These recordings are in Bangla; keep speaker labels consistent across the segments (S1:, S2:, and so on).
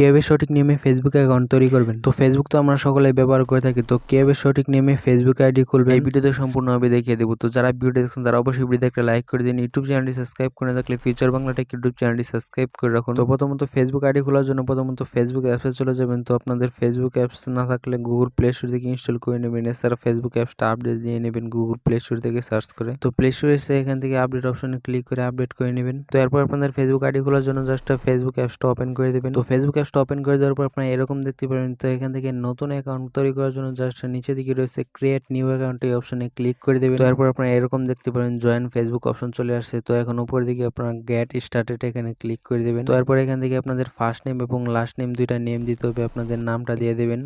S1: কীভাবে সঠিক নিয়মে ফেসবুক অ্যাকাউন্ট তৈরি করবেন? তো ফেসবুক তো আমরা সকলেই ব্যবহার করে থাকি, তো কীভাবে সঠিক নিয়মে ফেসবুক আইডি খুলবে এই ভিডিওতে সম্পূর্ণভাবে দেখিয়ে দেবো। তো যারা ভিডিও দেখছেন, তারা অবশ্যই ভিডিওতে একটা লাইক করে দিন। ইউটিউব চ্যানেলটি সাবস্ক্রাইব করে থাকলে ফিউচার বাংলা টেক ইউটিউব চ্যানেলটি সাবস্ক্রাইব করে রাখুন। তো প্রথমত ফেসবুক আইডি খোলার জন্য প্রথমত ফেসবুক অ্যাপসে চলে যাবেন। তো আপনাদের ফেসবুক অ্যাপস না থাকলে গুগল প্লে স্টোর থেকে ইনস্টল করে নেবেন। এছাড়া ফেসবুক অ্যাপসটা আপডেট দিয়ে নেবেন গুগল প্লে স্টোর থেকে সার্চ করে। তো প্লে স্টোরে এসে এখান থেকে আপডেট অপশনে ক্লিক করে আপডেট করে নেবেন। তো এরপর আপনাদের ফেসবুক আইডি খোলার জন্য জাস্ট ফেসবুক অ্যাপসটা ওপেন করে দেবেন। তো ফেসবুক অ্যাপসটা ওপেন করে দেওয়ার পর আপনারা এরকম দেখতে পারেন তো এখান থেকে নতুন অ্যাকাউন্ট তৈরি করার জন্য জাস্ট নিচে দিকে রয়েছে ক্রিয়েট নিউ অ্যাকাউন্ট এই অপশনে ক্লিক করে দেবেন। তারপর আপনারা এরকম দেখতে পারেন জয়েন ফেসবুক অপশন চলে আসছে। তো এখন উপর দিকে আপনারা গেট স্টার্টেড এখানে ক্লিক করে দেবেন। তারপর এখান থেকে আপনাদের ফার্স্ট নেম এবং লাস্ট নেম দুইটা নেম দিতে হবে। আপনাদের নামটা দিয়ে দেবেন।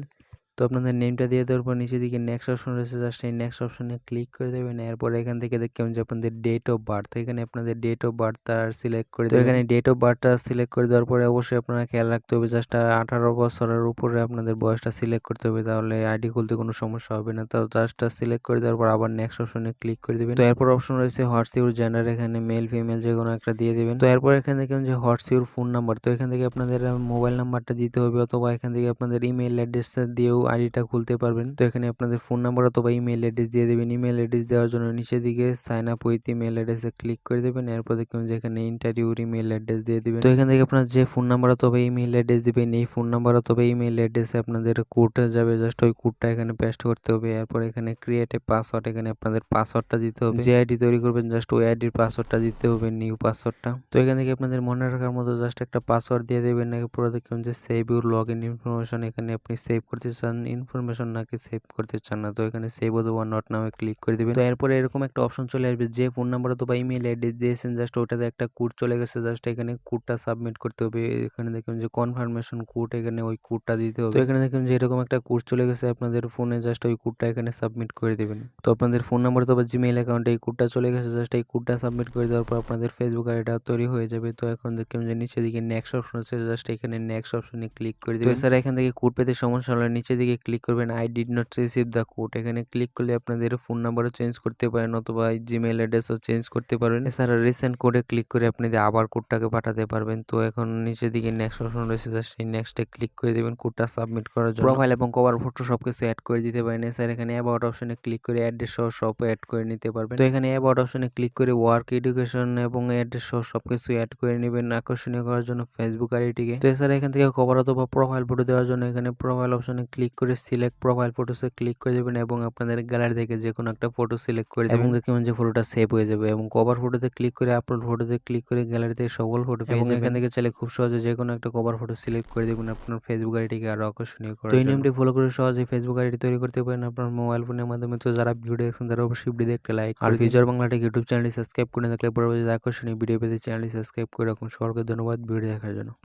S1: তো আপনাদের নেমটা দিয়ে দেওয়ার পর নিচে দিকে নেক্সট অপশন রয়েছে জাস্ট এই নেক্সট অপশনে ক্লিক করে দেবেন এরপর এখান থেকে দেখবেন যে আপনাদের ডেট অফ বার্থ এখানে আপনাদের ডেট অফ বার্থটা সিলেক্ট করে তো এখানে ডেট অফ বার্থটা সিলেক্ট করে দেওয়ার পরে অবশ্যই আপনারা খেয়াল রাখতে হবে জাস্ট আঠারো বছরের উপরে আপনাদের বয়সটা সিলেক্ট করতে হবে তাহলে আইডি খুলতে কোনো সমস্যা হবে না। তো জাস্ট সিলেক্ট করে দেওয়ার পর আবার নেক্সট অপশনে ক্লিক করে দেবেন। তো এরপর অপশন রয়েছে হোয়াটস ইউর জেন্ডার এখানে মেল ফিমেল যে কোনো একটা দিয়ে দেবেন। তো এরপর এখানে দেখবেন যে হোয়াটস ইউর ফোন নাম্বার তো এখান থেকে আপনাদের মোবাইল নাম্বারটা দিতে হবে অথবা এখান থেকে আপনাদের ইমেল অ্যাড্রেসটা দিয়েও আইডিটা খুলতে পারবেন। তো এখানে আপনাদের ফোন নাম্বার অথবা ইমেল অ্যাড্রেস দিয়ে দেবেন। ইমেল অ্যাড্রেস দেওয়ার জন্য নিচের দিকে সাইন আপ উইথ ইমেল অ্যাড্রেসে ক্লিক করে দেবেন। এরপর দেখবেন যে এখানে ইন্টারভিউর ইমেল অ্যাড্রেস দিয়ে দেবেন। তো এখান থেকে আপনার যে ফোন নাম্বার অথবা ইমেল অ্যাড্রেস দিবেন, এই ফোন নাম্বার অথবা ইমেল অ্যাড্রেসে আপনাদের কোড যাবে। জাস্ট ওই কোডটা এখানে পেস্ট করতে হবে। এরপর এখানে ক্রিয়েট এ পাসওয়ার্ড এখানে আপনাদের পাসওয়ার্ডটা দিতে হবে। যে আইডি তৈরি করবেন জাস্ট ওই আইডির পাসওয়ার্ডটা দিতে হবে নিউ পাসওয়ার্ডটা তো এখান থেকে আপনাদের মনে রাখার মতো জাস্ট একটা পাসওয়ার্ড দিয়ে দেবেন। এরপর দেখুন যে save your log in information এখানে আপনি সেভ করতে চান। ইনফরমেশন নাকি সেভ করতে চান না, তো এখানে সেভ অথবা নট নামে ক্লিক করে দিবেন। তো এরপরে এরকম একটা অপশন চলে আসবে, যে ফোন নাম্বার অথবা ইমেল অ্যাড্রেস দিয়েছেন জাস্ট ওটাতে একটা কোড চলে গেছে জাস্ট এখানে কোডটা সাবমিট করতে হবে। এখানে দেখবেন যে কনফার্মেশন কোড এখানে ওই কোডটা দিতে হবে। তো এখানে দেখবেন যে এরকম একটা কোড চলে গেছে, আপনাদের ফোনে জাস্ট ওই কোডটা এখানে সাবমিট করে দেবেন। তো আপনাদের ফোন নাম্বার অথবা জিমেইল অ্যাকাউন্টে এই কোডটা চলে গেছে জাস্ট এই কোডটা সাবমিট করে দেওয়ার পর আপনাদের ফেসবুক আইডিটা তৈরি হয়ে যাবে। তো এখন দেখবেন যে নিচে দিকে নেক্সট অপশন আছে জাস্ট এখানে নেক্সট অপশনে ক্লিক করে দেবেন। স্যার, এখান থেকে কোড পেতে সমস্যা হলে নিচে ক্লিক করবেন I did not receive the code এখানে ক্লিক করলে আপনাদের ফোন নাম্বারও চেঞ্জ করতে পারেন অথবা জিমেইল অ্যাড্রেসও চেঞ্জ করতে পারবেন এছাড়া রিসেন্ট কোডে ক্লিক করে আপনি আবার কোডটাকে পাঠাতে পারবেন। তো এখন নিচের দিকে নেক্সট অপশন রয়েছে সেই নেক্সটে ক্লিক করে দেবেন কোডটা সাবমিট করার জন্য। প্রোফাইল এবং কভার ফটো সব কিছু অ্যাড করে দিতে পারেন। এছাড়া এখানে অ্যাবাউট অপশনে ক্লিক করে অ্যাড্রেস সহ সব অ্যাড করে নিতে পারবেন। তো এখানে অ্যাবাউট অপশনে ক্লিক করে ওয়ার্ক এডুকেশন এবং অ্যাড্রেস সহ সব কিছু অ্যাড করে নেবেন আকর্ষণীয় করার জন্য ফেসবুক আইডিটিকে তো এছাড়া এখান থেকে কভার অথবা প্রোফাইল ফটো দেওয়ার জন্য এখানে প্রোফাইল অপশনে ক্লিক করে সিলেক্ট প্রোফাইল ফটোসে ক্লিক করে দেবেন এবং আপনাদের গ্যালারি থেকে যে কোনো একটা ফটো সিলেক্ট করে দেবেন। এবং দেখবেন যে ফটোটা সেভ হয়ে যাবে এবং কভার ফটোতে ক্লিক করে আপলোড ফটোতে ক্লিক করে গ্যালারি থেকে সকল ফটো এবং এখান থেকে চাইলে খুব সহজে যে কোনো একটা কভার ফটো সিলেক্ট করে দেবেন আপনার ফেসবুক আইডিকে আরও আকর্ষণীয় করে তো এই নিয়মটি ফলো করে সহজে ফেসবুক আইডি তৈরি করতে পারেন আপনার মোবাইল ফোনের মাধ্যমে। তো যারা ভিডিও দেখছেন তারা অবশ্যই ভিডিও একটা লাইক আর ফিউচার বাংলাটিক ইউটিউব চ্যানেলটি সাবস্ক্রাইব করে থাকলে পরবর্তীতে আকর্ষণীয় ভিডিও পেতে চ্যানেলটি সাবস্ক্রাইব করে রাখুন। সকলকে ধন্যবাদ ভিডিও দেখার জন্য।